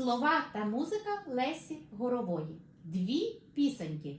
Слова та музика Лесі Горової. Дві пісеньки.